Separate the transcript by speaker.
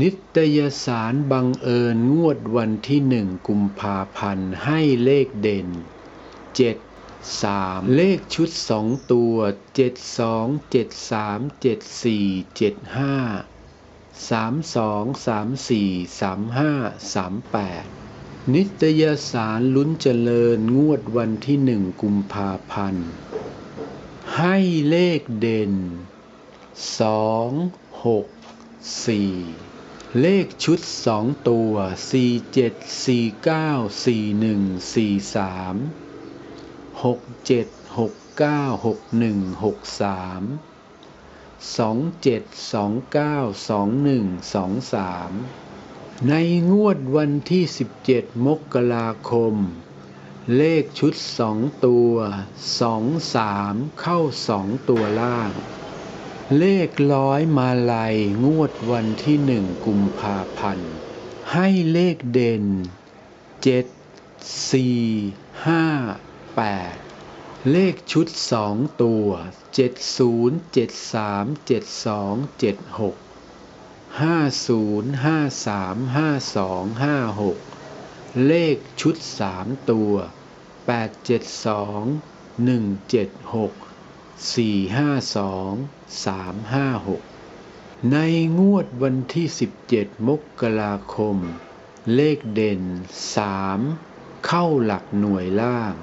Speaker 1: นิตยสารบังเอิญงวดวันที่หนึ่งกุมภาพันธ์ให้เลขเด่นเจ็ดสามเลขชุดสองตัวเจ็ดสองเจ็ดสามเจ็ดสี่เจ็ดห้าสามสองสามสี่สามห้าสามแปดนิตยสารลุ้นเจริญงวดวันที่หนึ่งกุมภาพันธ์ให้เลขเด่นสองหกสี่ เลขชุดสองตัว 4749 4143 6769 6163 2729 2123 ในงวดวันที่ 17 มกราคม เลขชุดสองตัว 23 เข้าสองตัวล่าง เลขร้อยมาลัยงวดวันที่หนึ่งกุมภาพันธ์ ให้เลขเด่นเจ็ดสี่ห้าแปดเลขชุดสองตัวเจ็ดศูนย์เจ็ดสามเจ็ดสองเจ็ดหกห้าศูนย์ห้าสามห้าสองห้าหกเลขชุดสามตัวแปดเจ็ดสองหนึ่งเจ็ดหก สี่ห้าสองสามห้าหกในงวดวันที่สิบเจ็ดมกราคม เลขเด่นสามเข้าหลักหน่วยล่าง